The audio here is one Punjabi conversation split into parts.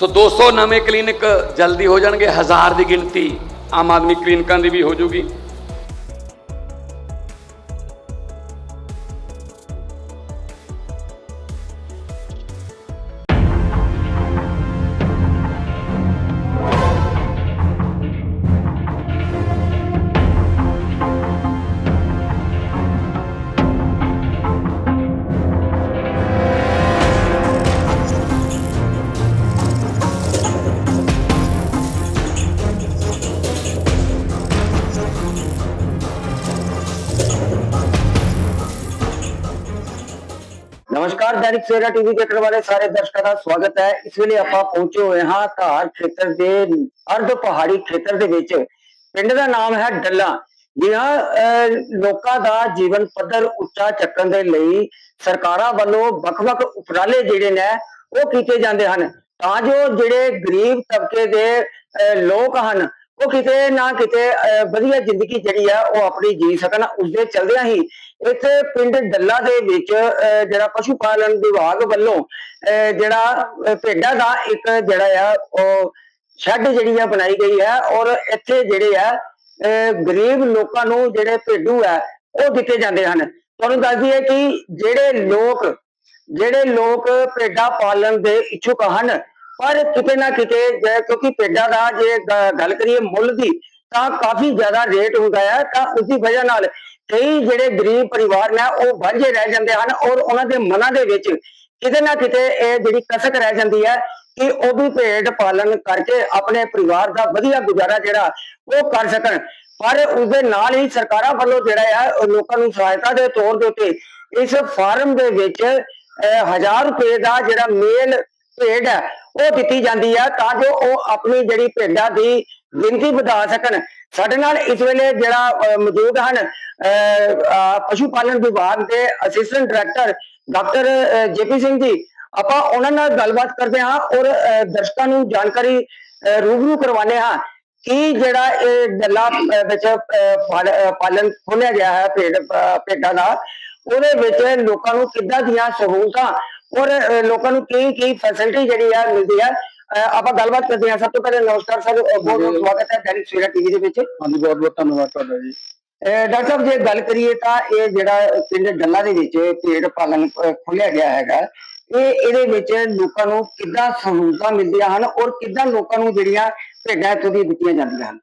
ਸੋ 200 ਨਵੇਂ ਕਲੀਨਿਕ ਜਲਦੀ ਹੋ ਜਾਣਗੇ, ਹਜ਼ਾਰ ਦੀ ਗਿਣਤੀ ਆਮ ਆਦਮੀ ਕਲੀਨਿਕਾਂ ਦੀ ਵੀ ਹੋ ਜੂਗੀ। ਦੈਨਿਕ ਸਵੇਰਾ ਟੀਵੀ ਦੇਖਣ ਵਾਲੇ ਸਾਰੇ ਦਰਸ਼ਕਾਂ ਦਾ ਸਵਾਗਤ ਹੈ। ਇਸ ਵੇਲੇ ਆਪਾਂ ਪਹੁੰਚੇ ਹੋਏ ਹਾਂ ਧਾਰ ਖੇਤਰ ਦੇ ਅਰਧ ਪਹਾੜੀ ਖੇਤਰ ਦੇ ਵਿੱਚ। ਪਿੰਡ ਦਾ ਨਾਮ ਹੈ ਡੱਲਾ। ਜੀ ਹਾਂ ਅਹ, ਲੋਕਾਂ ਦਾ ਜੀਵਨ ਪੱਧਰ ਉੱਚਾ ਚੱਕਣ ਦੇ ਲਈ ਸਰਕਾਰਾਂ ਵੱਲੋਂ ਵੱਖ-ਵੱਖ ਉਪਰਾਲੇ ਜਿਹੜੇ ਨੇ, ਉਹ ਕੀਤੇ ਜਾਂਦੇ ਹਨ। ਤਾਂ ਜੋ ਜਿਹੜੇ ਗਰੀਬ ਤਬਕੇ ਦੇ ਲੋਕ ਹਨ ਉਹ ਕਿਤੇ ਨਾ ਕਿਤੇ ਵਧੀਆ ਜ਼ਿੰਦਗੀ ਜਿਹੜੀ ਆ, ਉਹ ਆਪਣੀ ਜੀ ਸਕਣ। ਉਸਦੇ ਚਲਦਿਆਂ ਹੀ ਇੱਥੇ ਪਿੰਡ ਡੱਲਾ ਦੇ ਵਿੱਚ ਜਿਹੜਾ ਪਸ਼ੂ ਪਾਲਣ ਵਿਭਾਗ ਵੱਲੋਂ, ਅਹ, ਜਿਹੜਾ ਭੇਡਾਂ ਦਾ ਇੱਕ ਜਿਹੜਾ ਆ, ਉਹ ਸ਼ੈੱਡ ਜਿਹੜੀ ਆ ਬਣਾਈ ਗਈ ਹੈ ਔਰ ਇੱਥੇ ਜਿਹੜੇ ਆ, ਅਹ, ਗਰੀਬ ਲੋਕਾਂ ਨੂੰ ਜਿਹੜੇ ਭੇਡੂ ਆ, ਉਹ ਦਿੱਤੇ ਜਾਂਦੇ ਹਨ। ਤੁਹਾਨੂੰ ਦੱਸ ਦਈਏ ਕਿ ਜਿਹੜੇ ਲੋਕ ਜਿਹੜੇ ਲੋਕ ਭੇਡਾਂ ਪਾਲਣ ਦੇ ਇੱਛੁਕ ਹਨ ਪਰ ਕਿਤੇ ਨਾ ਕਿਤੇ ਕਿਉਂਕਿ ਭੇਡਾਂ ਦਾ ਜੇ ਗੱਲ ਕਰੀਏ ਮੁੱਲ ਦੀ, ਤਾਂ ਕਾਫੀ ਜ਼ਿਆਦਾ ਰੇਟ ਹੁੰਦਾ ਹੈ, ਤਾਂ ਉਸ ਦੀ ਵਜ੍ਹਾ ਨਾਲ ਕਈ ਜਿਹੜੇ ਗਰੀਬ ਪਰਿਵਾਰ ਨੇ ਉਹ ਵਾਂਝੇ ਰਹਿ ਜਾਂਦੇ ਹਨ ਔਰ ਉਹਨਾਂ ਦੇ ਮਨਾਂ ਦੇ ਵਿੱਚ ਕਿਤੇ ਨਾ ਕਿਤੇ ਇਹ ਜਿਹੜੀ ਕਸਕ ਰਹਿ ਜਾਂਦੀ ਹੈ ਕਿ ਉਹ ਵੀ ਭੇਡ ਪਾਲਣ ਕਰਕੇ ਆਪਣੇ ਪਰਿਵਾਰ ਦਾ ਵਧੀਆ ਗੁਜ਼ਾਰਾ ਜਿਹੜਾ ਉਹ ਕਰ ਸਕਣ। ਪਰ ਉਸਦੇ ਨਾਲ ਹੀ ਸਰਕਾਰਾਂ ਵੱਲੋਂ ਜਿਹੜਾ ਹੈ ਲੋਕਾਂ ਨੂੰ ਸਹਾਇਤਾ ਦੇ ਤੌਰ ਦੇ ਉੱਤੇ ਇਸ ਫਾਰਮ ਦੇ ਵਿੱਚ 1000 ਰੁਪਏ ਦਾ ਜਿਹੜਾ ਮੇਲ ਭੇਡ ਹੈ ਉਹ ਦਿੱਤੀ ਜਾਂਦੀ ਹੈ ਤਾਂ ਜੋ ਉਹ ਆਪਣੀ ਜਿਹੜੀ ਭੇਡਾਂ ਦੀ ਗਿਣਤੀ ਵਧਾ ਸਕਣ। ਸਾਡੇ ਨਾਲ ਇਸ ਵੇਲੇ ਜਿਹੜਾ ਮੌਜੂਦ ਹਨ ਪਸ਼ੂ ਪਾਲਣ ਵਿਭਾਗ ਦੇ assistant director doctor JP Singh ji. ਆਪਾਂ ਉਹਨਾਂ ਨਾਲ ਗੱਲਬਾਤ ਕਰਦੇ ਹਾਂ ਔਰ ਦਰਸ਼ਕਾਂ ਨੂੰ ਜਾਣਕਾਰੀ ਰੂਬਰੂ ਕਰਵਾਉਂਦੇ ਹਾਂ ਕਿ ਜਿਹੜਾ ਇਹ ਡੱਲਾ ਵਿੱਚ ਪਾਲਣ ਖੋਲਿਆ ਗਿਆ ਹੈ ਭੇਡ ਭੇਡਾਂ ਦਾ। ਉਹਦੇ ਵਿੱਚ ਲੋਕਾਂ ਨੂੰ ਕਿੱਦਾਂ ਦੀਆਂ ਸਹੂਲਤਾਂ ਔਰ ਲੋਕਾਂ ਨੂੰ ਕੀ ਕੀ ਫੈਸਿਲਿਟੀ ਜਿਹੜੀ ਆ ਮਿਲਦੀ ਅਹ, ਆਪਾਂ ਗੱਲਬਾਤ ਕਰਦੇ ਹਾਂ। ਸਭ ਤੋਂ ਪਹਿਲੇ ਨਮਸਕਾਰ ਸਰ ਬਹੁਤ ਬਹੁਤ ਸਵਾਗਤ ਹੈ ਦੈਨਿਕ ਸਵੇਰਾ ਟੀਵੀ ਦੇ ਵਿੱਚ। ਹਾਂਜੀ ਬਹੁਤ ਬਹੁਤ ਧੰਨਵਾਦ ਤੁਹਾਡਾ ਜੀ। ਡਾਕਟਰ ਸਾਹਿਬ ਜੇ ਗੱਲ ਕਰੀਏ ਤਾਂ ਇਹ ਜਿਹੜਾ ਪਿੰਡ ਡੱਲਾ ਦੇ ਵਿੱਚ ਭੇਡ ਪਾਲਣ ਖੋਲਿਆ ਗਿਆ ਹੈਗਾ। ਇਹ ਇਹਦੇ ਵਿੱਚ ਲੋਕਾਂ ਨੂੰ ਕਿੱਦਾਂ ਸਹੂਲਤਾਂ ਮਿਲਦੀਆਂ ਹਨ ਔਰ ਕਿੱਦਾਂ ਲੋਕਾਂ ਨੂੰ ਜਿਹੜੀਆਂ ਭੇਡਾਂ ਇੱਥੋਂ ਦੀ ਦਿੱਤੀਆਂ ਜਾਂਦੀਆਂ ਹਨ?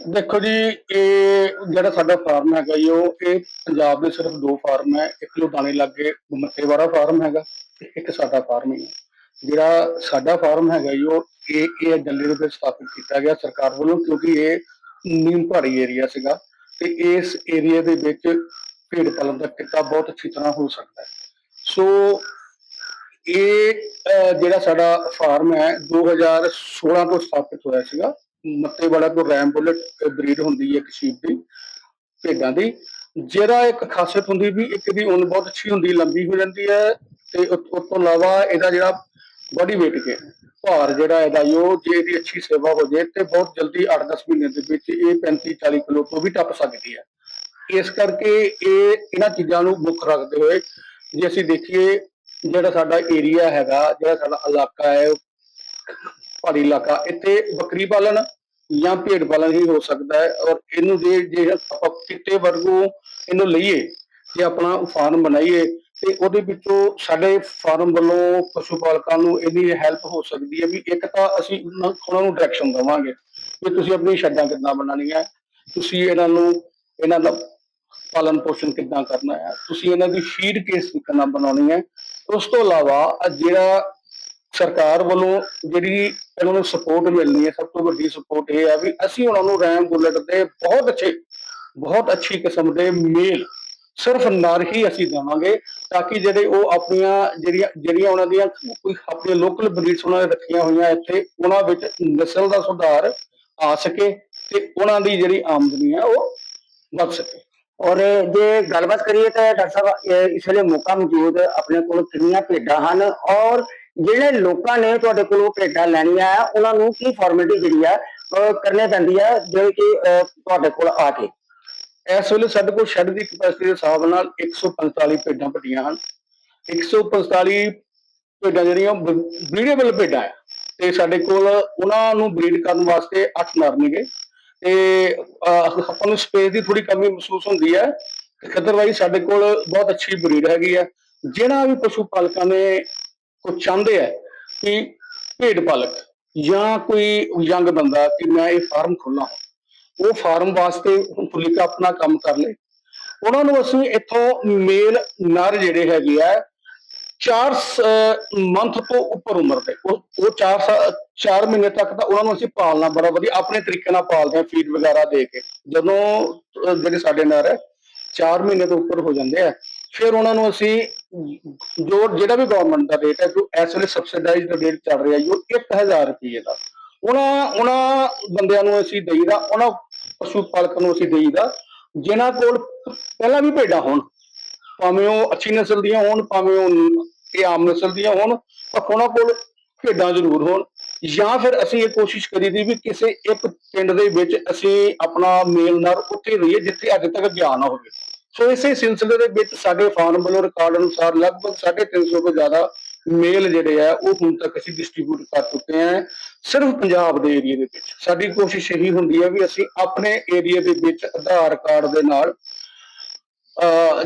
ਦੇਖੋ ਜੀ, ਇਹ ਜਿਹੜਾ ਸਾਡਾ ਫਾਰਮ ਹੈਗਾ ਜੀ, ਉਹ ਇਹ ਪੰਜਾਬ ਦੇ ਸਿਰਫ ਦੋ ਫਾਰਮ ਹੈ, ਇੱਕ ਲੁਧਿਆਣੇ ਲਾਗੇ ਮੱਤੇਵਾੜਾ ਫਾਰਮ ਹੈਗਾ ਤੇ ਇੱਕ ਸਾਡਾ ਫਾਰਮ ਹੀ ਹੈ। ਜਿਹੜਾ ਸਾਡਾ ਫਾਰਮ ਹੈਗਾ ਜੀ, ਉਹ ਇਹ ਇਹ ਦਿੱਲੀ ਦੇ ਵਿੱਚ ਸਥਾਪਿਤ ਕੀਤਾ ਗਿਆ ਸਰਕਾਰ ਵੱਲੋਂ, ਕਿਉਂਕਿ ਇਹ ਨੀਮ ਪਹਾੜੀ ਏਰੀਆ ਸੀਗਾ ਤੇ ਇਸ ਏਰੀਆ ਦੇ ਵਿੱਚ ਭੇਡ ਪਾਲਣ ਦਾ ਕਿੱਤਾ ਬਹੁਤ ਅੱਛੀ ਤਰ੍ਹਾਂ ਹੋ ਸਕਦਾ ਹੈ। ਸੋ ਇਹ ਜਿਹੜਾ ਸਾਡਾ ਫਾਰਮ ਹੈ 2016 ਤੋਂ ਸਥਾਪਿਤ ਹੋਇਆ ਸੀਗਾ। ਮੱਤੇਵਾੜਾ ਤੋਂ ਰੈਮ ਬੁਲਟ ਬਰੀਡ ਹੁੰਦੀ ਹੈ ਇੱਕ ਸ਼ੀਪ ਦੀ, ਭੇਡਾਂ ਦੀ, ਜਿਹੜਾ ਇੱਕ ਖਾਸੀਅਤ ਹੁੰਦੀ ਵੀ ਇੱਕ ਦੀ ਉਨ ਬਹੁਤ ਅੱਛੀ ਹੁੰਦੀ, ਲੰਬੀ ਹੋ ਜਾਂਦੀ ਹੈ ਤੇ ਉਸ ਤੋਂ ਇਲਾਵਾ ਇਹਦਾ ਜਿਹੜਾ ਬੋਡੀ weight ਕੇ, ਭਾਰ ਜਿਹੜਾ ਇਹਦਾ ਜੋ ਜੇ ਇਹਦੀ ਅੱਛੀ ਸੇਵਾ ਹੋ ਜੇ ਤੇ ਬਹੁਤ ਜਲਦੀ 8-10 ਮਹੀਨੇ ਦੇ ਵਿੱਚ ਇਹ 35-40 ਕਿਲੋ ਤੋਂ ਵੀ ਟੱਪ ਸਕਦੀ ਹੈ। ਇਸ ਕਰਕੇ ਇਹ ਇਹਨਾਂ ਚੀਜ਼ਾਂ ਨੂੰ ਮੁੱਖ ਰੱਖਦੇ ਹੋਏ ਜੇ ਅਸੀਂ ਦੇਖੀਏ ਜਿਹੜਾ ਸਾਡਾ ਏਰੀਆ ਹੈਗਾ, ਜਿਹੜਾ ਸਾਡਾ ਇਲਾਕਾ ਹੈ ਪਹਾੜੀ ਇਲਾਕਾ, ਇੱਥੇ ਬੱਕਰੀ ਪਾਲਣ ਜਾਂ ਭੇਡ ਪਾਲਣ ਹੀ ਹੋ ਸਕਦਾ ਹੈ ਔਰ ਇਹਨੂੰ ਜੇ ਜੇ ਆਪਾਂ ਕਿਤੇ ਵਰਗੂ ਇਹਨੂੰ ਲਈਏ ਜੇ ਆਪਣਾ ਫਾਰਮ ਬਣਾਈਏ ਤੇ ਉਹਦੇ ਵਿੱਚੋਂ ਸਾਡੇ ਫਾਰਮ ਵੱਲੋਂ ਪਸ਼ੂ ਪਾਲਕਾਂ ਨੂੰ ਇਹਦੀ ਹੈਲਪ ਹੋ ਸਕਦੀ ਹੈ ਵੀ ਇੱਕ ਤਾਂ ਅਸੀਂ ਉਹਨਾਂ ਨੂੰ ਡਾਇਰੈਕਸ਼ਨ ਦੇਵਾਂਗੇ ਵੀ ਤੁਸੀਂ ਆਪਣੀ ਛੱਡਾਂ ਕਿੱਦਾਂ ਬਣਾਉਣੀਆਂ, ਤੁਸੀਂ ਇਹਨਾਂ ਨੂੰ, ਇਹਨਾਂ ਦਾ ਪਾਲਣ ਪੋਸ਼ਣ ਕਿੱਦਾਂ ਕਰਨਾ ਹੈ, ਤੁਸੀਂ ਇਹਨਾਂ ਦੀ ਫੀਡ ਕਿਸ ਕਿੱਦਾਂ ਬਣਾਉਣੀ ਹੈ, ਉਸ ਤੋਂ ਇਲਾਵਾ ਜਿਹੜਾ ਸਰਕਾਰ ਵੱਲੋਂ ਜਿਹੜੀ ਇਹਨਾਂ ਨੂੰ ਸਪੋਰਟ ਮਿਲਣੀ ਹੈ, ਸਭ ਤੋਂ ਵੱਡੀ ਸਪੋਰਟ ਇਹ ਹੈ ਵੀ ਅਸੀਂ ਉਹਨਾਂ ਨੂੰ ਰੈਮ ਬੁਲਟ ਦੇ ਬਹੁਤ ਅੱਛੇ, ਬਹੁਤ ਅੱਛੀ ਕਿਸਮ ਦੇ ਮੇਲ ਸਿਰਫ ਨਰ ਹੀ ਅਸੀਂ ਦੇਵਾਂਗੇ ਤਾਂ ਕਿ ਜਿਹੜੇ ਉਹ ਆਪਣੀਆਂ ਜਿਹੜੀਆਂ ਜਿਹੜੀਆਂ ਉਹਨਾਂ ਦੀਆਂ ਕੋਈ ਆਪਣੀਆਂ ਲੋਕਲ ਬਰੀਡਸ ਉਹਨਾਂ ਨੇ ਰੱਖੀਆਂ ਹੋਈਆਂ ਇੱਥੇ, ਉਹਨਾਂ ਵਿੱਚ ਨਸਲ ਦਾ ਸੁਧਾਰ ਆ ਸਕੇ ਤੇ ਉਹਨਾਂ ਦੀ ਜਿਹੜੀ ਆਮਦਨੀ ਹੈ ਉਹ ਵੱਧ ਸਕੇ। ਔਰ ਜੇ ਗੱਲਬਾਤ ਕਰੀਏ ਤਾਂ ਡਾਕਟਰ ਸਾਹਿਬ, ਇਹ ਇਸ ਵੇਲੇ ਮੌਕਾ ਮੌਜੂਦ ਆਪਣੇ ਕੋਲ ਕਿੰਨੀਆਂ ਭੇਡਾਂ ਹਨ ਔਰ ਜਿਹੜੇ ਲੋਕਾਂ ਨੇ ਤੁਹਾਡੇ ਕੋਲ ਉਹ ਭੇਡਾਂ ਲੈਣੀਆਂ ਆ, ਉਹਨਾਂ ਨੂੰ ਕੀ ਫਾਰਮੈਲਿਟੀ ਜਿਹੜੀ ਆ, ਅਹ ਕਰਨੀ ਪੈਂਦੀ ਆ, ਜਿਵੇਂ ਕਿ ਤੁਹਾਡੇ ਕੋਲ ਆ ਕੇ। ਇਸ ਵੇਲੇ ਸਾਡੇ ਕੋਲ ਸ਼ੈੱਡ ਦੀ ਕਪੈਸਿਟੀ ਦੇ ਹਿਸਾਬ ਨਾਲ 145 ਭੇਡਾਂ ਵੱਡੀਆਂ ਹਨ। 145 ਭੇਡਾਂ ਜਿਹੜੀਆਂ ਬਰੀਡੇਬਲ ਭੇਡਾਂ ਆ। ਤੇ ਸਾਡੇ ਕੋਲ ਉਹਨਾਂ ਨੂੰ ਬਰੀਡ ਕਰਨ ਵਾਸਤੇ 8 ਨਰ ਨੇਗੇ। ਤੇ ਆਪਾਂ ਨੂੰ ਸਪੇਸ ਦੀ ਥੋੜੀ ਕਮੀ ਮਹਿਸੂਸ ਹੁੰਦੀ ਹੈ ਅਦਰਵਾਈਜ਼ ਸਾਡੇ ਕੋਲ ਬਹੁਤ ਅੱਛੀ ਬਰੀਡ ਹੈਗੀ ਆ। ਜਿਹੜਾ ਵੀ ਪਸ਼ੂ ਪਾਲਕਾਂ ਨੇ ਉਹ ਚਾਹੁੰਦੇ ਆ ਕਿ ਭੇਡ ਪਾਲਕ ਜਾਂ ਕੋਈ ਯੰਗ ਬੰਦਾ ਕਿ ਮੈਂ ਇਹ ਫਾਰਮ ਖੋਲਾਂ ਉਹ ਫਾਰਮ ਵਾਸਤੇ ਫੁਲਿਕਾ ਆਪਣਾ ਕੰਮ ਕਰ ਲੇ ਉਹਨਾਂ ਨੂੰ ਅਸੀਂ ਇੱਥੋਂ ਮੇਲ ਨਰ ਜਿਹੜੇ ਹੈਗੇ ਆ 4 ਮੰਥ ਤੋਂ ਉੱਪਰ ਉਮਰ ਦੇ। ਉਹ 4 4 ਮਹੀਨੇ ਤੱਕ ਤਾਂ ਉਹਨਾਂ ਨੂੰ ਅਸੀਂ ਪਾਲਣਾ ਬੜਾ ਵਧੀਆ, ਆਪਣੇ ਤਰੀਕੇ ਨਾਲ ਪਾਲਦੇ ਆ ਫੀਡ ਵਗੈਰਾ ਦੇ ਕੇ। ਜਦੋਂ ਜਿਹੜੇ ਸਾਡੇ ਨਰ ਹੈ 4 ਮਹੀਨੇ ਤੋਂ ਉੱਪਰ ਹੋ ਜਾਂਦੇ ਆ। ਫਿਰ ਉਹਨਾਂ ਨੂੰ ਅਸੀਂ ਜੋ ਜਿਹੜਾ ਵੀ ਗਵਰਨਮੈਂਟ ਦਾ ਰੇਟ ਹੈ, ਜੋ ਇਸ ਵੇਲੇ ਸਬਸਿਡਾਈਜ਼ਡ ਰੇਟ ਚੱਲ ਰਿਹਾ ਜੋ 1000 ਰੁਪਏ ਦਾ। ਉਹਨਾਂ ਉਹਨਾਂ ਬੰਦਿਆਂ ਨੂੰ ਅਸੀਂ ਦੇਈਦਾ, ਉਹਨਾਂ ਪਸ਼ੂ ਪਾਲਕਾਂ ਨੂੰ ਅਸੀਂ ਦੇਈਦਾ, ਜਿਨ੍ਹਾਂ ਕੋਲ ਪਹਿਲਾਂ ਵੀ ਭੇਡਾਂ ਹੋਣ। ਭਾਵੇਂ ਉਹ ਅੱਛੀ ਨਸਲ ਦੀਆਂ ਹੋਣ, ਭਾਵੇਂ ਉਹ ਇਹ ਆਮ ਨਸਲ ਦੀਆਂ ਹੋਣ, ਪਰ ਉਹਨਾਂ ਕੋਲ ਭੇਡਾਂ ਜ਼ਰੂਰ ਹੋਣ। ਜਾਂ ਫਿਰ ਅਸੀਂ ਇਹ ਕੋਸ਼ਿਸ਼ ਕਰੀ ਦੀ ਵੀ ਕਿਸੇ ਇੱਕ ਪਿੰਡ ਦੇ ਵਿੱਚ ਅਸੀਂ ਆਪਣਾ ਮੇਲ ਨਰ ਉੱਥੇ ਰਹੀਏ, ਜਿੱਥੇ ਅੱਜ ਤੱਕ ਗਿਆ ਨਾ ਹੋਵੇ। ਸੋ ਇਸੇ ਸਿਲਸਿਲੇ ਦੇ ਵਿੱਚ ਸਾਡੇ ਫਾਰਮ ਵੱਲੋਂ ਰਿਕਾਰਡ ਅਨੁਸਾਰ ਲਗਭਗ 350 ਤੋਂ ਜ਼ਿਆਦਾ ਮੇਲ ਜਿਹੜੇ ਆ, ਉਹ ਹੁਣ ਤੱਕ ਅਸੀਂ ਡਿਸਟ੍ਰੀਬਿਊਟ ਕਰ ਚੁੱਕੇ ਹਾਂ ਸਿਰਫ ਪੰਜਾਬ ਦੇ ਏਰੀਆ ਦੇ ਵਿੱਚ। ਸਾਡੀ ਕੋਸ਼ਿਸ਼ ਇਹੀ ਹੁੰਦੀ ਹੈ ਵੀ ਅਸੀਂ ਆਪਣੇ ਏਰੀਆ ਦੇ ਵਿੱਚ ਆਧਾਰ ਕਾਰਡ ਦੇ ਨਾਲ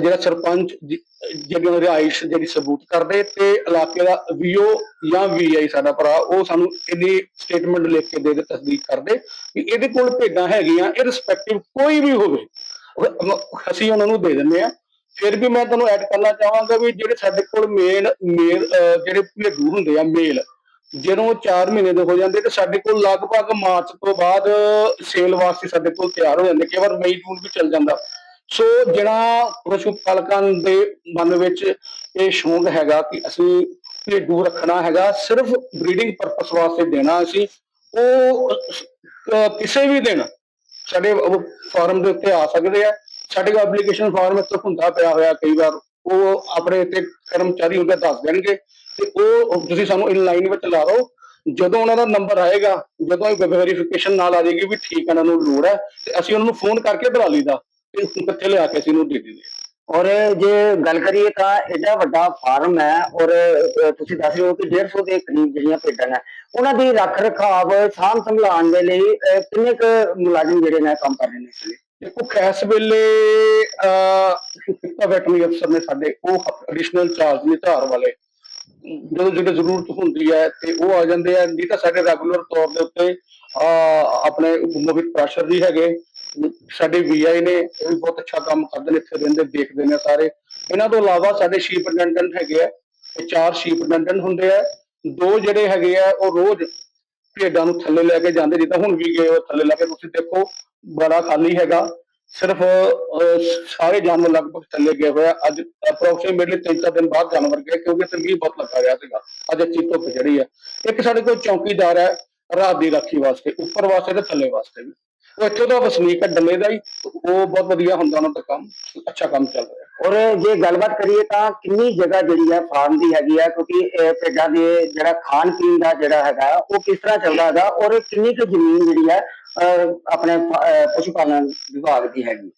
ਜਿਹੜਾ ਸਰਪੰਚ ਜਿਹੜੀ ਰਿਹਾਇਸ਼ ਜਿਹੜੀ ਸਬੂਤ ਕਰਦੇ ਤੇ ਇਲਾਕੇ ਦਾ ਵੀਓ ਜਾਂ ਵੀਆਈ ਸਾਡਾ ਭਰਾ, ਉਹ ਸਾਨੂੰ ਇਹਦੀ ਸਟੇਟਮੈਂਟ ਲਿਖ ਕੇ ਦੇ ਦੇ ਤਸਦੀਕ ਕਰਦੇ ਵੀ ਇਹਦੇ ਕੋਲ ਭੇਡਾਂ ਹੈਗੀਆਂ ਇਹ ਰਿਸਪੈਕਟਿਵ ਕੋਈ ਵੀ ਹੋਵੇ। ਉਹ- ਅਸੀਂ ਉਹਨਾਂ ਨੂੰ ਦੇ ਦਿੰਦੇ ਆ ਫਿਰ ਵੀ ਮੈਂ ਤੁਹਾਨੂੰ ਐਡ ਕਰਨਾ ਚਾਹਾਂਗਾ ਵੀ ਜਿਹੜੇ ਸਾਡੇ ਕੋਲ ਮੇਨ ਮੇਲ ਜਿਹੜੇ ਭੇਡੂ ਹੁੰਦੇ ਆ ਮੇਲ ਜਦੋਂ 4 ਮਹੀਨੇ ਦੇ ਹੋ ਜਾਂਦੇ ਤੇ ਸਾਡੇ ਕੋਲ ਲਗਭਗ ਮਾਰਚ ਤੋਂ ਬਾਅਦ ਸੇਲ ਵਾਸਤੇ ਸਾਡੇ ਕੋਲ ਤਿਆਰ ਹੋ ਜਾਂਦੇ ਕਈ ਵਾਰ ਮਈ ਜੂਨ ਵੀ ਚੱਲ ਜਾਂਦਾ। ਸੋ ਜਿਹੜਾ ਪਸ਼ੂ ਪਾਲਕਾਂ ਦੇ ਮਨ ਵਿੱਚ ਇਹ ਸ਼ੌਂਕ ਹੈਗਾ ਕਿ ਅਸੀਂ ਭੇਡੂ ਰੱਖਣਾ ਹੈਗਾ ਸਿਰਫ ਬਰੀਡਿੰਗ ਪਰਪਸ ਵਾਸਤੇ ਦੇਣਾ ਅਸੀਂ ਉਹ ਅਹ, ਕਿਸੇ ਵੀ ਦਿਨ ਸਾਡੇ ਫਾਰਮ ਦੇ ਉੱਤੇ ਆ ਸਕਦੇ ਆ। ਸਾਡੇ ਕੋਲ ਐਪਲੀਕੇਸ਼ਨ ਫਾਰਮ ਇੱਥੇ ਹੁੰਦਾ ਪਿਆ ਹੋਇਆ ਕਈ ਵਾਰ। ਉਹ ਆਪਣੇ ਇੱਥੇ ਕਰਮਚਾਰੀ ਹੁੰਦੇ ਦੱਸ ਦੇਣਗੇ। ਤੇ ਉਹ ਤੁਸੀਂ ਸਾਨੂੰ ਇਨ ਲਾਈਨ ਵਿੱਚ ਲਾ ਦਿਓ। ਜਦੋਂ ਉਹਨਾਂ ਦਾ ਨੰਬਰ ਆਏਗਾ, ਜਦੋਂ ਇਹ ਵੈਰੀਫਿਕੇਸ਼ਨ ਨਾਲ ਆ ਜਾਏਗੀ ਵੀ ਠੀਕ ਇਹਨਾਂ ਨੂੰ ਲੋੜ ਹੈ, ਤੇ ਅਸੀਂ ਉਹਨਾਂ ਨੂੰ ਫੋਨ ਕਰਕੇ ਬੁਲਾ ਲਈਦਾ। ਤੇ ਕਿੱਥੇ ਲਿਆ ਕੇ ਅਸੀਂ ਉਹਨੂੰ ਦੇ ਦਿੰਦੇ ਹਾਂ। ਔਰ ਜੇ ਗੱਲ ਕਰੀਏ ਤਾਂ ਐਡਾ ਵੱਡਾ ਫਾਰਮ ਹੈ ਔਰ ਤੁਸੀਂ ਦੱਸ ਰਹੇ ਹੋ ਕਿ 150 ਦੇ ਕਰੀਬ ਜਿਹੜੀਆਂ ਭੇਡਾਂ ਨੇ, ਉਹਨਾਂ ਦੀ ਰੱਖ ਰਖਾਵ ਸਾਂਭ ਸੰਭਾਲਣ ਦੇ ਲਈ ਕਿੰਨੇ ਕੁ ਮੁਲਾਜ਼ਮ ਜਿਹੜੇ ਨੇ ਕੰਮ ਕਰ ਰਹੇ ਨੇ ਇਸ ਵੇਲੇ? ਦੇਖੋ ਖੈਸ ਵੇਲੇ, ਅਹ ਵੈਟਰਨਰੀ ਅਫਸਰ ਨੇ ਸਾਡੇ, ਉਹ ਐਡੀਸ਼ਨਲ ਚਾਰਜ ਨੇ ਧਾਰ ਵਾਲੇ। ਜਦੋਂ ਜਦੋਂ ਜ਼ਰੂਰਤ ਹੁੰਦੀ ਹੈ ਤੇ ਉਹ ਆ ਜਾਂਦੇ ਆ। ਨਹੀਂ ਤਾਂ ਸਾਡੇ ਰੈਗੂਲਰ ਤੌਰ ਦੇ ਉੱਤੇ, ਅਹ, ਆਪਣੇ ਮੋਹਿਤ ਪ੍ਰਾਸ਼ਰ ਜੀ ਹੈਗੇ। ਸਾਡੇ ਵੀਆਈ ਨੇ ਇਹ ਵੀ ਬਹੁਤ ਅੱਛਾ ਕੰਮ ਕਰਦੇ ਨੇ ਇੱਥੇ ਰਹਿੰਦੇ ਦੇਖਦੇ ਨੇ ਸਾਰੇ। ਇਹਨਾਂ ਤੋਂ ਇਲਾਵਾ ਸਾਡੇ ਸ਼ੀਪ ਅਟੈਂਡੈਂਟ ਹੈਗੇ ਆ ਇਹ ਚਾਰ ਸ਼ੀਪ ਅਟੈਂਡੈਂਟ ਹੁੰਦੇ ਆ। ਦੋ ਜਿਹੜੇ ਹੈਗੇ ਆ ਉਹ ਰੋਜ਼ ਭੇਡਾਂ ਨੂੰ ਥੱਲੇ ਲੈ ਕੇ ਜਾਂਦੇ ਜਿੱਦਾਂ ਹੁਣ ਵੀ ਗਏ ਉਹ ਥੱਲੇ ਲੈ ਕੇ ਤੁਸੀਂ ਦੇਖੋ ਬੜਾ ਖਾਲੀ ਹੈਗਾ। ਸਿਰਫ ਅਹ, ਸਾਰੇ ਜਾਨਵਰ ਲਗਭਗ ਥੱਲੇ ਗਏ ਹੋਏ ਆ। ਅੱਜ ਅਪਰੋਕਸੀਮੇਟਲੀ ਤਿੰਨ ਚਾਰ ਦਿਨ ਬਾਅਦ ਜਾਨਵਰ ਗਏ ਕਿਉਂਕਿ ਤੇ ਮੀਂਹ ਬਹੁਤ ਲੱਗਾ ਰਿਹਾ ਸੀਗਾ। ਅੱਜ ਅੱਛੀ ਧੁੱਪ ਚੜੀ ਆ। ਇੱਕ ਸਾਡੇ ਕੋਲ ਚੌਕੀਦਾਰ ਹੈ ਰਾਤ ਦੀ ਰਾਖੀ ਵਾਸਤੇ ਉੱਪਰ ਵਾਸਤੇ ਤੇ ਥੱਲੇ ਵਾਸਤੇ ਵੀ। ਉਹ ਇੱਥੋਂ ਦਾ ਵਸਨੀਕ ਹੈ ਡੱਲੇ ਦਾ ਹੀ ਉਹ ਬਹੁਤ ਵਧੀਆ ਹੁੰਦਾ ਉਹਨਾਂ ਦਾ ਕੰਮ ਅੱਛਾ ਕੰਮ ਚੱਲ ਰਿਹਾ। ਔਰ ਜੇ ਗੱਲਬਾਤ ਕਰੀਏ ਤਾਂ ਕਿੰਨੀ ਜਗ੍ਹਾ ਜਿਹੜੀ ਹੈ ਫਾਰਮ ਦੀ ਹੈਗੀ ਆ ਕਿਉਂਕਿ ਇਹ ਭੇਡਾਂ ਦੇ ਜਿਹੜਾ ਖਾਣ ਪੀਣ ਦਾ ਜਿਹੜਾ ਹੈਗਾ ਉਹ ਕਿਸ ਤਰ੍ਹਾਂ ਚੱਲਦਾ ਹੈਗਾ ਔਰ ਕਿੰਨੀ ਕੁ ਜ਼ਮੀਨ ਜਿਹੜੀ ਹੈ ਆਪਣੇ ਪਸ਼ੂ ਪਾਲਣ ਵਿਭਾਗ ਦੀ ਹੈਗੀ?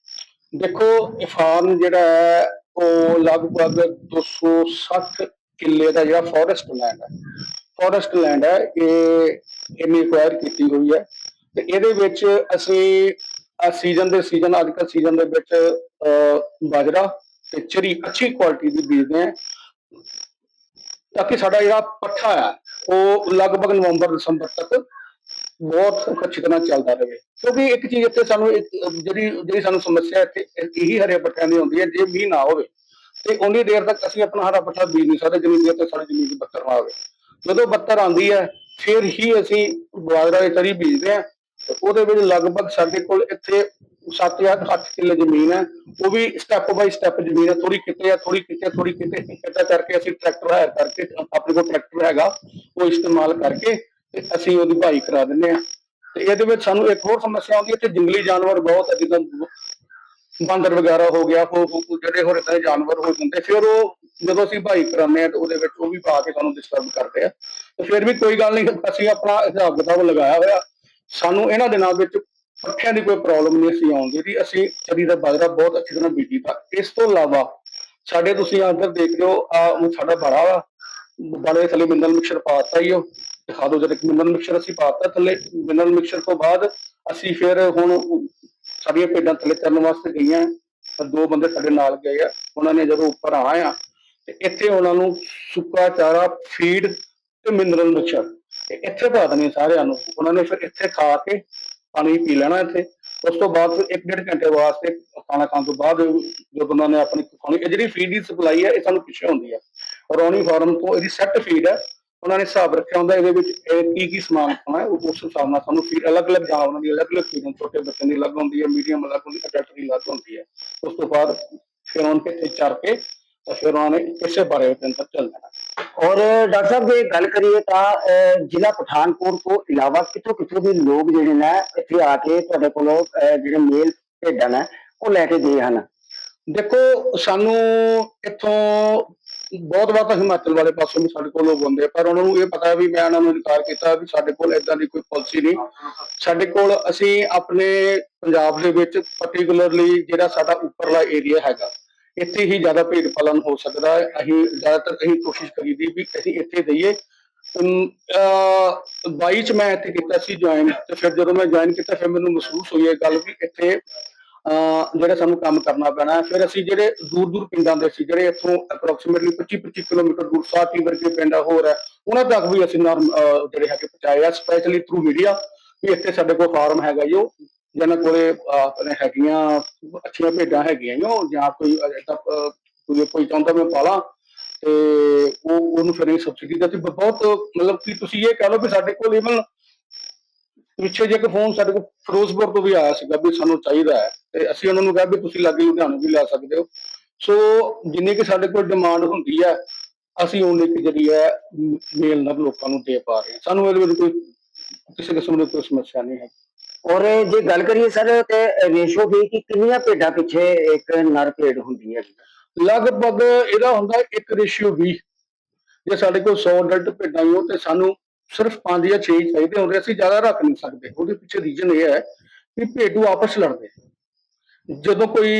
ਦੇਖੋ ਇਹ ਫਾਰਮ ਜਿਹੜਾ ਹੈ ਉਹ ਲਗਭਗ 260 ਕਿੱਲੇ ਦਾ ਜਿਹੜਾ ਫੋਰੈਸਟ ਲੈਂਡ ਹੈ। ਫੋਰੈਸਟ ਲੈਂਡ ਹੈ ਇਹ ਇਹਨੇ ਐਕਵਾਇਰ ਕੀਤੀ ਹੋਈ ਹੈ। ਤੇ ਇਹਦੇ ਵਿੱਚ ਅਸੀਂ ਸੀਜ਼ਨ ਦੇ ਸੀਜ਼ਨ ਅੱਜ ਕੱਲ੍ਹ ਸੀਜ਼ਨ ਦੇ ਵਿੱਚ ਅਹ, ਬਾਜਰਾ ਤੇ ਚਰੀ ਅੱਛੀ ਕੁਆਲਿਟੀ ਦੀ ਬੀਜਦੇ ਹਾਂ। ਤਾਂ ਕਿ ਸਾਡਾ ਜਿਹੜਾ ਪੱਠਾ ਹੈ ਉਹ ਲਗਭਗ ਨਵੰਬਰ ਦਸੰਬਰ ਤੱਕ ਬਹੁਤ ਅੱਛੀ ਤਰ੍ਹਾਂ ਚੱਲਦਾ ਰਹੇ। ਕਿਉਂਕਿ ਇੱਕ ਚੀਜ਼ ਇੱਥੇ ਸਾਨੂੰ ਜਿਹੜੀ ਜਿਹੜੀ ਸਾਨੂੰ ਸਮੱਸਿਆ ਇੱਥੇ ਇਹੀ ਹਰੇ ਪੱਠਿਆਂ ਦੀ ਹੁੰਦੀ ਹੈ ਜੇ ਮੀਂਹ ਨਾ ਹੋਵੇ। ਤੇ ਉਨੀ ਦੇਰ ਤੱਕ ਅਸੀਂ ਆਪਣਾ ਹਰਾ ਪੱਠਾ ਬੀਜ ਨਹੀਂ ਸਕਦੇ ਜਿੰਨੀ ਦੇਰ ਤੱਕ ਸਾਡੀ ਜ਼ਮੀਨ 'ਚ ਬੱਤਰ ਨਾ ਆਵੇ। ਜਦੋਂ ਬੱਤਰ ਆਉਂਦੀ ਹੈ ਫਿਰ ਹੀ ਅਸੀਂ ਬਾਜਰਾ ਦੀ ਤਰੀ ਬੀਜਦੇ ਹਾਂ। ਉਹਦੇ ਵਿੱਚ ਲਗਭਗ ਸਾਡੇ ਕੋਲ ਇੱਥੇ 7 ਜਾਂ 8 ਕਿੱਲੇ ਜ਼ਮੀਨ ਹੈ। ਉਹ ਵੀ ਸਟੈਪ ਬਾਈ ਸਟੈਪ ਜ਼ਮੀਨ ਹੈ। ਥੋੜੀ ਕਿਤੇ ਹੈ ਥੋੜੀ ਕਿਤੇ ਥੋੜੀ ਕਿਤੇ ਕਿਤੇ ਕਰਕੇ ਅਸੀਂ ਟਰੈਕਟਰ ਹਾਇਰ ਕਰਕੇ, ਆਪਣੇ ਕੋਲ ਟਰੈਕਟਰ ਹੈਗਾ, ਉਹ ਇਸਤੇਮਾਲ ਕਰਕੇ ਤੇ ਅਸੀਂ ਉਹਦੀ ਭਾਈ ਕਰਾ ਦਿੰਦੇ ਹਾਂ। ਤੇ ਇਹਦੇ ਵਿੱਚ ਸਾਨੂੰ ਇੱਕ ਹੋਰ ਸਮੱਸਿਆ ਆਉਂਦੀ ਹੈ ਕਿ ਜੰਗਲੀ ਜਾਨਵਰ ਬਹੁਤ ਹੈ ਜਿੱਦਾਂ ਬਾਂਦਰ ਵਗੈਰਾ ਹੋ ਗਿਆ ਉਹ ਜਿਹੜੇ ਹੋਰ ਇਦਾਂ ਦੇ ਜਾਨਵਰ ਹੋ ਹੁੰਦੇ, ਫਿਰ ਉਹ ਜਦੋਂ ਅਸੀਂ ਭਾਈ ਕਰਾਉਂਦੇ ਆ ਤੇ ਉਹਦੇ ਵਿੱਚ ਉਹ ਵੀ ਪਾ ਕੇ ਸਾਨੂੰ ਡਿਸਟਰਬ ਕਰਦੇ ਆ। ਤੇ ਫਿਰ ਵੀ ਕੋਈ ਗੱਲ ਨਹੀਂ, ਅਸੀਂ ਆਪਣਾ ਹਿਸਾਬ ਕਿਤਾਬ ਲਗਾਇਆ ਹੋਇਆ। ਸਾਨੂੰ ਇਹਨਾਂ ਦਿਨਾਂ ਵਿੱਚ ਪੱਠਿਆਂ ਦੀ ਕੋਈ ਪ੍ਰੋਬਲਮ ਨਹੀਂ ਅਸੀਂ ਆਉਂਦੀ ਦੀ ਅਸੀਂ ਚਰੀ ਦਾ ਬਾਜਰਾ ਬਹੁਤ ਅੱਛੀ ਤਰ੍ਹਾਂ ਬੀਜੀ ਤਾਂ। ਇਸ ਤੋਂ ਇਲਾਵਾ ਸਾਡੇ ਤੁਸੀਂ ਅੰਦਰ ਦੇਖ ਰਹੇ ਹੋ ਆ ਸਾਡਾ ਬੜਾ ਵਾ, ਬੜੇ ਥੱਲੇ ਮਿਨਰਲ ਮਿਕਸਚਰ ਪਾਤਾ ਹੀ ਉਹ, ਦਿਖਾ ਦਿਓ ਜਿਹੜੇ ਮਿਨਰਲ ਮਿਕਸਚਰ ਅਸੀਂ ਪਾਤਾ ਥੱਲੇ। ਮਿਨਰਲ ਮਿਕਸਚਰ ਤੋਂ ਬਾਅਦ ਅਸੀਂ ਫਿਰ ਹੁਣ ਸਾਡੀਆਂ ਭੇਡਾਂ ਥੱਲੇ ਕਰਨ ਵਾਸਤੇ ਗਈਆਂ, ਤਾਂ ਦੋ ਬੰਦੇ ਸਾਡੇ ਨਾਲ ਗਏ ਆ, ਉਹਨਾਂ ਨੇ ਜਦੋਂ ਉੱਪਰ ਆਏ ਆ, ਤੇ ਇੱਥੇ ਉਹਨਾਂ ਨੂੰ ਸੁੱਕਾ ਚਾਰਾ ਫੀਡ ਤੇ ਮਿਨਰਲ ਮਿਕਸਚਰ ਤੇ ਇੱਥੇ ਪਾ ਦੇਣੀ ਸਾਰਿਆਂ ਨੂੰ। ਉਹਨਾਂ ਨੇ ਫਿਰ ਇੱਥੇ ਖਾ ਕੇ ਪਾਣੀ ਪੀ ਲੈਣਾ ਇੱਥੇ। ਉਸ ਤੋਂ ਬਾਅਦ ਫਿਰ ਇੱਕ ਡੇਢ ਘੰਟੇ ਵਾਸਤੇ ਖਾਣਾ ਖਾਣ ਤੋਂ ਬਾਅਦ ਜਦੋਂ ਉਹਨਾਂ ਨੇ ਆਪਣੀ ਖਾਣੀ, ਇਹ ਜਿਹੜੀ ਫੀਡ ਦੀ ਸਪਲਾਈ ਹੈ, ਇਹ ਸਾਨੂੰ ਪਿੱਛੇ ਹੁੰਦੀ ਹੈ। ਰੌਣੀ ਫਾਰਮ ਤੋਂ ਇਹਦੀ ਸੈੱਟ ਫੀਡ ਹੈ। ਉਹਨਾਂ ਨੇ ਹਿਸਾਬ ਰੱਖਿਆ ਹੁੰਦਾ ਇਹਦੇ ਵਿੱਚ ਇਹ ਕੀ ਕੀ ਸਮਾਨ ਪਾਉਣਾ ਹੈ, ਉਸ ਹਿਸਾਬ ਨਾਲ ਸਾਨੂੰ ਫੀਡ ਅਲੱਗ-ਅਲੱਗ ਜਾਨਵਰਾਂ ਦੀ ਅਲੱਗ-ਅਲੱਗ ਫੀਡ ਛੋਟੇ ਬੱਚਿਆਂ ਦੀ ਅਲੱਗ ਹੁੰਦੀ ਹੈ ਮੀਡੀਅਮ ਅਲੱਗ ਹੁੰਦੀ ਹੈ ਅਡਲਟ ਦੀ ਅਲੱਗ ਹੁੰਦੀ ਹੈ। ਉਸ ਤੋਂ ਬਾਅਦ ਫਿਰ ਉਹਨਾਂ ਨੇ ਚਰ ਕੇ ਤਾਂ ਫਿਰ ਉਹਨਾਂ ਨੇ ਇਸੇ ਬਾਰੇ ਦੇ ਅੰਦਰ ਚੱਲ ਜਾਣਾ। ਔਰ ਡਾਕਟਰ ਸਾਹਿਬ ਜੇ ਗੱਲ ਕਰੀਏ ਤਾਂ ਜ਼ਿਲ੍ਹਾ ਪਠਾਨਕੋਟ ਤੋਂ ਇਲਾਵਾ ਕਿੱਥੋਂ ਕਿੱਥੋਂ ਦੇ ਲੋਕ ਜਿਹੜੇ ਨੇ ਇੱਥੇ ਆ ਕੇ ਤੁਹਾਡੇ ਕੋਲੋਂ ਜਿਹੜੇ ਮੇਲ ਭੇਡਾਂ ਨੇ ਉਹ ਲੈ ਕੇ ਗਏ ਹਨ? ਦੇਖੋ ਸਾਨੂੰ ਇੱਥੋਂ ਬਹੁਤ ਵਾਰ ਤਾਂ ਹਿਮਾਚਲ ਵਾਲੇ ਪਾਸੋਂ ਵੀ ਸਾਡੇ ਕੋਲ ਲੋਕ ਆਉਂਦੇ ਪਰ ਉਹਨਾਂ ਨੂੰ ਇਹ ਪਤਾ ਵੀ ਮੈਂ ਉਹਨਾਂ ਨੂੰ ਇਨਕਾਰ ਕੀਤਾ ਵੀ ਸਾਡੇ ਕੋਲ ਇਦਾਂ ਦੀ ਕੋਈ ਪਾਲਿਸੀ ਨਹੀਂ। ਸਾਡੇ ਕੋਲ ਅਸੀਂ ਆਪਣੇ ਪੰਜਾਬ ਦੇ ਵਿੱਚ ਪਾਰਟਿਕੂਲਰਲੀ ਜਿਹੜਾ ਸਾਡਾ ਉੱਪਰਲਾ ਏਰੀਆ ਹੈਗਾ ਇੱਥੇ ਹੀ ਜ਼ਿਆਦਾ ਭੇਡ ਪਾਲਣ ਹੋ ਸਕਦਾ ਹੈ। ਅਸੀਂ ਜ਼ਿਆਦਾਤਰ ਅਸੀਂ ਕੋਸ਼ਿਸ਼ ਕਰੀਦੀ ਵੀ ਅਸੀਂ ਇੱਥੇ ਦਈਏ 22 ਚ ਮੈਂ ਇੱਥੇ ਕੀਤਾ ਸੀ ਜੁਆਇਨ ਤੇ ਫਿਰ ਜਦੋਂ ਮੈਂ ਜੁਆਇਨ ਕੀਤਾ ਫਿਰ ਮੈਨੂੰ ਮਹਿਸੂਸ ਹੋਈ ਇਹ ਗੱਲ ਵੀ ਇੱਥੇ ਜਿਹੜਾ ਸਾਨੂੰ ਕੰਮ ਕਰਨਾ ਪੈਣਾ ਫਿਰ ਅਸੀਂ ਜਿਹੜੇ ਦੂਰ ਦੂਰ ਪਿੰਡਾਂ ਦੇ ਸੀ, ਜਿਹੜੇ ਇੱਥੋਂ ਅਪਰੋਕਸੀਮੇਟਲੀ 25 25 ਕਿਲੋਮੀਟਰ ਦੂਰ ਸਾਥੀ ਵਰਗੇ ਪਿੰਡ ਹੋਰ ਹੈ, ਉਹਨਾਂ ਤੱਕ ਵੀ ਅਸੀਂ ਜਿਹੜੇ ਹੈਗੇ ਪਹੁੰਚਾਏ ਆ ਸਪੈਸ਼ਲੀ ਥਰੂ ਮੀਡੀਆ ਵੀ ਇੱਥੇ ਸਾਡੇ ਕੋਲ ਫਾਰਮ ਹੈਗਾ ਜੀ ਉਹ ਜਿਹਨਾਂ ਕੋਲੇ ਆਪਣੇ ਹੈਗੀਆਂ ਅੱਛੀਆਂ ਭੇਡਾਂ ਹੈਗੀਆਂ ਜੋ ਜਾਂ ਕੋਈ ਏਦਾਂ, ਕੋਈ ਕੋਈ ਚਾਹੁੰਦਾ ਮੈਂ ਪਾਲਾਂ ਤੇ ਉਹ ਉਹਨੂੰ ਫਿਰ ਇਹ ਸਬਸਿਡੀ ਦਾ ਤੇ ਬਹੁਤ ਮਤਲਬ ਕਿ ਤੁਸੀਂ ਇਹ ਕਹਿ ਲਓ ਵੀ ਸਾਡੇ ਕੋਲ ਇਵਨ ਪਿੱਛੇ ਜੇ ਇੱਕ ਫੋਨ ਸਾਡੇ ਕੋਲ ਫਿਰੋਜ਼ਪੁਰ ਤੋਂ ਵੀ ਆਇਆ ਸੀਗਾ ਵੀ ਸਾਨੂੰ ਚਾਹੀਦਾ ਹੈ ਤੇ ਅਸੀਂ ਉਹਨਾਂ ਨੂੰ ਕਿਹਾ ਵੀ ਤੁਸੀਂ ਲਾਗੇ ਲੁਧਿਆਣੇ ਵੀ ਲੈ ਸਕਦੇ ਹੋ। ਸੋ ਜਿੰਨੀ ਕਿ ਸਾਡੇ ਕੋਲ ਡਿਮਾਂਡ ਹੁੰਦੀ ਹੈ ਅਸੀਂ ਉਹਨੇ ਕਿ ਜਿਹੜੀ ਹੈ ਮੇਲ ਨਾਲ ਲੋਕਾਂ ਨੂੰ ਦੇ ਪਾ ਰਹੇ ਹਾਂ। ਸਾਨੂੰ ਇਹਦੇ ਵਿੱਚ ਕੋਈ ਕਿਸੇ ਕਿਸਮ ਦੀ ਕੋਈ ਸਮੱਸਿਆ ਨਹੀਂ ਹੈ ਔਰ ਜੇ ਗੱਲ ਕਰੀਏ ਸਰ ਤੇ ਰੇਸ਼ੋ ਵੀ ਕਿ ਕਿੰਨੀਆਂ ਭੇਡਾਂ ਪਿੱਛੇ ਇੱਕ ਨਰ ਭੇਡ ਹੁੰਦੀ ਹੈ ਲਗਭਗ ਇਹਦਾ ਹੁੰਦਾ 1 ਰੇਸ਼ੀਓ 20 ਜੇ ਸਾਡੇ ਕੋਲ 100 ਡੱਟ ਭੇਡਾਂ ਹੀ ਹੋ ਤੇ ਸਾਨੂੰ ਸਿਰਫ 5 ਜਾਂ 6 ਚਾਹੀਦੇ ਹੁੰਦੇ, ਅਸੀਂ ਜ਼ਿਆਦਾ ਰੱਖ ਨਹੀਂ ਸਕਦੇ। ਉਹਦੇ ਪਿੱਛੇ ਰੀਜਨ ਇਹ ਹੈ ਕਿ ਭੇਡੂ ਆਪਸ ਲੜਦੇ। ਜਦੋਂ ਕੋਈ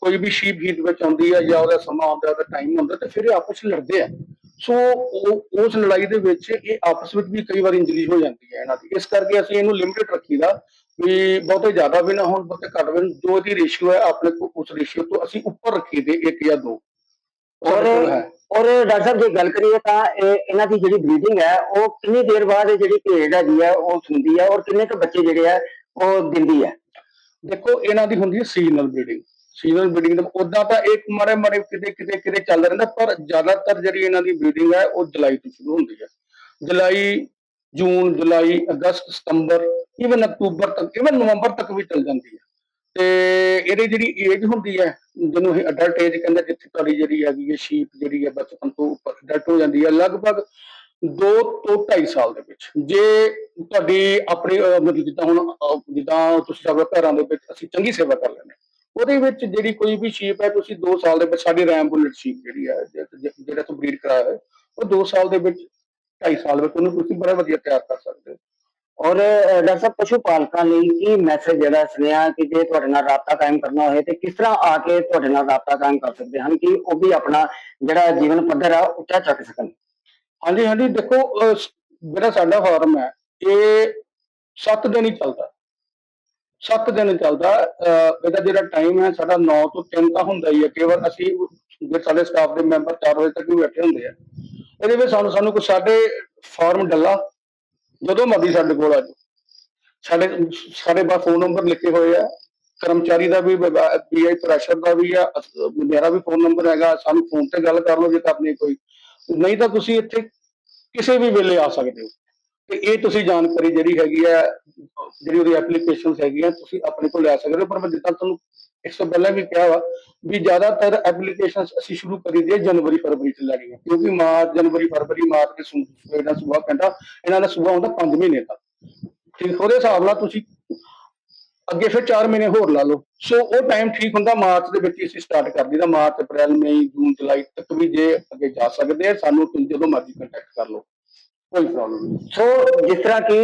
ਕੋਈ ਵੀ ਸ਼ੀਪ ਹੀਟ ਵਿੱਚ ਆਉਂਦੀ ਹੈ ਜਾਂ ਉਹਦਾ ਸਮਾਂ ਆਉਂਦਾ ਉਹਦਾ ਟਾਈਮ ਹੁੰਦਾ, ਤੇ ਫਿਰ ਇਹ ਆਪਸ ਲੜਦੇ ਆ। ਸੋ ਉਸ ਲੜਾਈ ਦੇ ਵਿੱਚ ਇਹ ਆਪਸ ਵਿੱਚ ਵੀ ਕਈ ਵਾਰ ਇੰਜਰੀ ਹੋ ਜਾਂਦੀ ਹੈ ਇਹਨਾਂ ਦੀ। ਇਸ ਕਰਕੇ ਅਸੀਂ ਇਹਨੂੰ ਲਿਮਿਟਡ ਰੱਖੀਦਾ ਵੀ ਬਹੁਤੇ ਜ਼ਿਆਦਾ ਵੀ ਨਾ ਹੋਣ ਬਹੁਤੇ ਘੱਟ ਵੀ। ਜੋ ਇਹਦੀ ਰੇਸ਼ੀਓ ਹੈ ਆਪਣੇ ਕੋਲ ਉਸ ਰੇਸ਼ੀਓ ਤੋਂ ਅਸੀਂ ਉੱਪਰ ਰੱਖੀ ਦੇ ਇੱਕ ਜਾਂ ਦੋ। ਔਰ ਔਰ ਡਾਕਟਰ ਸਾਹਿਬ ਜੇ ਗੱਲ ਕਰੀਏ ਤਾਂ ਇਹ ਇਹਨਾਂ ਦੀ ਜਿਹੜੀ ਬਰੀਡਿੰਗ ਹੈ ਉਹ ਕਿੰਨੀ ਦੇਰ ਬਾਅਦ ਇਹ ਜਿਹੜੀ ਭੇਡ ਹੈਗੀ ਹੈ ਉਹ ਸੁਣਦੀ ਹੈ ਔਰ ਕਿੰਨੇ ਕੁ ਬੱਚੇ ਜਿਹੜੇ ਆ ਉਹ ਦਿੰਦੀ ਹੈ? ਦੇਖੋ ਇਹਨਾਂ ਦੀ ਹੁੰਦੀ ਹੈ ਸੀਜ਼ਨਲ ਬਰੀਡਿੰਗ ਸੀਜ਼ਨਲ ਬਰੀਡਿੰਗ ਦਾ ਉਦਾਂ ਤਾਂ ਇੱਕ ਮਾਰੇ ਮਾਰੇ ਕਿਤੇ ਕਿਤੇ ਕਿਤੇ ਚੱਲ ਰਹਿੰਦਾ, ਪਰ ਜ਼ਿਆਦਾਤਰ ਜਿਹੜੀ ਇਹਨਾਂ ਦੀ ਬਰੀਡਿੰਗ ਹੈ, ਉਹ ਜੁਲਾਈ ਤੋਂ ਸ਼ੁਰੂ ਹੁੰਦੀ ਹੈ। ਜੁਲਾਈ, ਜੂਨ, ਜੁਲਾਈ, ਅਗਸਤ, ਸਤੰਬਰ ਇਵਨ ਅਕਤੂਬਰ ਤੱਕ ਇਵਨ ਨਵੰਬਰ ਤੱਕ ਵੀ ਚੱਲ ਜਾਂਦੀ ਹੈ। ਤੇ ਇਹਦੀ ਜਿਹੜੀ ਏਜ ਹੁੰਦੀ ਹੈ, ਜਿਹਨੂੰ ਇਹ ਅਡਲਟ ਏਜ ਕਹਿੰਦੇ ਜਿੱਥੇ ਤੁਹਾਡੀ ਜਿਹੜੀ ਹੈਗੀ ਹੈ ਸ਼ੀਪ ਜਿਹੜੀ ਹੈ, ਬਚਪਨ ਤੋਂ ਉੱਪਰ ਅਡਲਟ ਹੋ ਜਾਂਦੀ ਹੈ, ਲਗਭਗ 2 ਤੋਂ 2.5 ਸਾਲ ਦੇ ਵਿੱਚ। ਜੇ ਤੁਹਾਡੀ ਆਪਣੀ ਮਤਲਬ ਜਿੱਦਾਂ ਹੁਣ ਜਿੱਦਾਂ ਤੁਸੀਂ ਸਾਡੇ ਘਰਾਂ ਦੇ ਵਿੱਚ ਅਸੀਂ ਚੰਗੀ ਸੇਵਾ ਕਰ ਲੈਂਦੇ ਹਾਂ। ਉਹਦੇ ਵਿੱਚ ਜਿਹੜੀ ਕੋਈ ਵੀ ਸ਼ੀਪ ਹੈ, ਤੁਸੀਂ 2 ਸਾਲ ਦੇ ਵਿੱਚ, ਸਾਡੀ ਰੈਮ ਬੁਲਟ ਸ਼ੀਪ ਜਿਹੜੀ ਹੈ ਜਿਹੜਾ ਤੋਂ ਬਰੀਡ ਕਰਾਇਆ ਹੈ ਉਹ 2 ਸਾਲ ਦੇ ਵਿੱਚ 2.5 ਸਾਲ ਵਿੱਚ ਉਹਨੂੰ ਤੁਸੀਂ ਬੜਾ ਵਧੀਆ ਤਿਆਰ ਕਰ ਸਕਦੇ ਹੋ। ਔਰ ਡਾਕਟਰ ਸਾਹਿਬ, ਪਸ਼ੂ ਪਾਲਕਾਂ ਲਈ ਕੀ ਮੈਸੇਜ ਜਿਹੜਾ ਸੁਨੇਹਾ ਕਿ ਜੇ ਤੁਹਾਡੇ ਨਾਲ ਰਾਬਤਾ ਕਾਇਮ ਕਰਨਾ ਹੋਏ, ਤੇ ਕਿਸ ਤਰ੍ਹਾਂ ਆ ਕੇ ਤੁਹਾਡੇ ਨਾਲ ਰਾਬਤਾ ਕਾਇਮ ਕਰ ਸਕਦੇ ਹਨ ਕਿ ਉਹ ਵੀ ਆਪਣਾ ਜਿਹੜਾ ਜੀਵਨ ਪੱਧਰ ਆ ਉੱਚਾ ਚੱਕ ਸਕਣ? ਹਾਂਜੀ ਹਾਂਜੀ, ਦੇਖੋ ਜਿਹੜਾ ਸਾਡਾ ਫਾਰਮ ਹੈ, ਇਹ 7 ਦਿਨ ਹੀ ਚੱਲਦਾ। 7 ਦਿਨ ਚੱਲਦਾ ਇਹਦਾ ਜਿਹੜਾ ਟਾਈਮ ਹੈ ਸਾਡਾ 9 ਤੋਂ 3 ਤਾਂ ਹੁੰਦਾ ਹੀ ਹੈ। ਕੇਵਲ ਅਸੀਂ ਜਿਹੜੇ ਸਾਡੇ ਸਟਾਫ ਦੇ ਮੈਂਬਰ 4 ਵਜੇ ਤੱਕ ਵੀ ਬੈਠੇ ਹੁੰਦੇ ਆ। ਇਹਦੇ ਵਿੱਚ ਸਾਨੂੰ ਸਾਨੂੰ ਕੋਈ ਸਾਡੇ ਫਾਰਮ ਡੱਲਾ, ਜਦੋਂ ਮਰਜ਼ੀ ਸਾਡੇ ਕੋਲ ਆ ਜਾਓ। ਸਾਡੇ ਸਾਡੇ ਪਾਸ ਫੋਨ ਨੰਬਰ ਲਿਖੇ ਹੋਏ ਆ। ਕਰਮਚਾਰੀ ਦਾ ਵੀ ਪੀਆਈ ਪ੍ਰੈਸ਼ਰ ਦਾ ਵੀ ਆ, ਮੇਰਾ ਵੀ ਫੋਨ ਨੰਬਰ ਹੈਗਾ, ਸਾਨੂੰ ਫੋਨ ਤੇ ਗੱਲ ਕਰ ਲਓ ਜੇ ਕਰਨੀ ਕੋਈ। ਨਹੀਂ ਤਾਂ ਤੁਸੀਂ ਇੱਥੇ ਕਿਸੇ ਵੀ ਵੇਲੇ ਆ ਸਕਦੇ ਹੋ। ਤੇ ਇਹ ਤੁਸੀਂ ਜਾਣਕਾਰੀ ਜਿਹੜੀ ਹੈਗੀ ਹੈ, ਜਿਹੜੀ ਉਹਦੀ ਐਪਲੀਕੇਸ਼ਨਸ ਹੈਗੀਆਂ, ਤੁਸੀਂ ਆਪਣੇ ਕੋਲ ਲੈ ਸਕਦੇ ਹੋ। ਪਰ ਮੈਂ ਜਿੱਦਾਂ ਤੁਹਾਨੂੰ ਇਸ ਤੋਂ ਪਹਿਲਾਂ ਵੀ ਕਿਹਾ ਵਾ ਵੀ ਜ਼ਿਆਦਾਤਰ ਐਪਲੀਕੇਸ਼ਨਸ ਅਸੀਂ ਸ਼ੁਰੂ ਕਰੀ ਦੀ ਜਨਵਰੀ, ਫਰਵਰੀ ਚ ਲੈਣੀਆਂ ਕਿਉਂਕਿ ਮਾਰਚ, ਜਨਵਰੀ, ਫਰਵਰੀ, ਮਾਰਚ ਦੇ ਸੂਬੇ ਸੂਬਾ ਪੈਂਦਾ ਇਹਨਾਂ ਦਾ ਸੂਬਾ ਹੁੰਦਾ 5 ਮਹੀਨੇ ਦਾ। ਠੀਕ, ਉਹਦੇ ਹਿਸਾਬ ਨਾਲ ਤੁਸੀਂ ਅੱਗੇ ਫਿਰ 4 ਮਹੀਨੇ ਹੋਰ ਲਾ ਲਓ। ਸੋ ਉਹ ਟਾਈਮ ਠੀਕ ਹੁੰਦਾ, ਮਾਰਚ ਦੇ ਵਿੱਚ ਹੀ ਅਸੀਂ ਸਟਾਰਟ ਕਰ ਦਈਦਾ। ਮਾਰਚ, ਅਪ੍ਰੈਲ, ਮਈ, ਜੂਨ, ਜੁਲਾਈ ਤੱਕ ਵੀ ਜੇ ਅੱਗੇ ਜਾ ਸਕਦੇ ਆ, ਸਾਨੂੰ ਤੁਸੀਂ ਜਦੋਂ ਮਰਜ਼ੀ ਕੰਟੈਕਟ ਕਰ ਲਓ। ਕੋਈ ਪ੍ਰੋਬਲਮ ਸੋ ਜਿਸ ਤਰ੍ਹਾਂ ਕਿ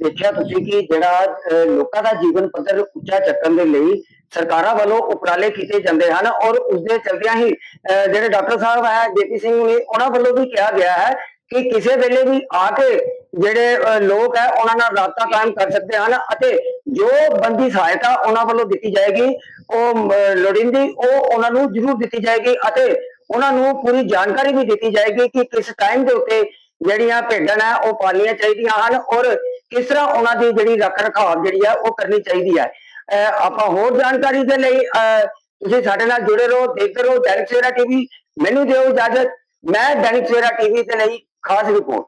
ਦੇਖਿਆ ਤੁਸੀਂ ਕਿ ਜਿਹੜਾ ਲੋਕਾਂ ਦਾ ਜੀਵਨ ਪੱਧਰ ਉੱਚਾ ਚੱਕਣ ਦੇ ਲਈ ਸਰਕਾਰਾਂ ਵੱਲੋਂ ਉਪਰਾਲੇ ਕੀਤੇ ਜਾਂਦੇ ਹਨ ਔਰ ਉਸ ਦੇ ਚਲਦਿਆਂ ਹੀ ਜਿਹੜੇ ਡਾਕਟਰ ਸਾਹਿਬ ਹੈ ਜੇਪੀ ਸਿੰਘ ਨੇ ਉਹਨਾਂ ਵੱਲੋਂ ਵੀ ਕਿਹਾ ਗਿਆ ਹੈ ਕਿ ਕਿਸੇ ਵੇਲੇ ਵੀ ਆ ਕੇ ਜਿਹੜੇ ਲੋਕ ਹੈ ਉਹਨਾਂ ਨਾਲ ਰਾਬਤਾ ਕਾਇਮ ਕਰ ਸਕਦੇ ਹਨ ਅਤੇ ਜੋ ਬੰਦੀ ਸਹਾਇਤਾ ਉਹਨਾਂ ਵੱਲੋਂ ਦਿੱਤੀ ਜਾਏਗੀ ਉਹ ਅਮ, ਲੋੜੀਂਦੀ ਉਹ ਉਹਨਾਂ ਨੂੰ ਜ਼ਰੂਰ ਦਿੱਤੀ ਜਾਏਗੀ ਅਤੇ ਉਹਨਾਂ ਨੂੰ ਪੂਰੀ ਜਾਣਕਾਰੀ ਵੀ ਦਿੱਤੀ ਜਾਏਗੀ ਕਿ ਕਿਸ ਟਾਈਮ ਦੇ ਉੱਤੇ ਜਿਹੜੀਆਂ ਭੇਡਾਂ ਹੈ ਉਹ ਪਾਲਣੀਆਂ ਚਾਹੀਦੀਆਂ ਹਨ ਔਰ ਕਿਸ ਤਰ੍ਹਾਂ ਉਹਨਾਂ ਦੀ ਜਿਹੜੀ ਰੱਖ ਰਖਾਵ ਜਿਹੜੀ ਹੈ ਉਹ ਕਰਨੀ ਚਾਹੀਦੀ ਹੈ ਅਹ ਆਪਾਂ ਹੋਰ ਜਾਣਕਾਰੀ ਦੇ ਲਈ, ਅਹ ਤੁਸੀਂ ਸਾਡੇ ਨਾਲ ਜੁੜੇ ਰਹੋ, ਦੇਖਦੇ ਰਹੋ ਦੈਨਿਕ ਸਵੇਰਾ ਟੀਵੀ। ਮੈਨੂੰ ਦਿਓ ਇਜਾਜ਼ਤ। ਮੈਂ ਦੈਨਿਕ ਸਵੇਰਾ ਟੀਵੀ ਦੇ ਲਈ ਖਾਸ ਰਿਪੋਰਟ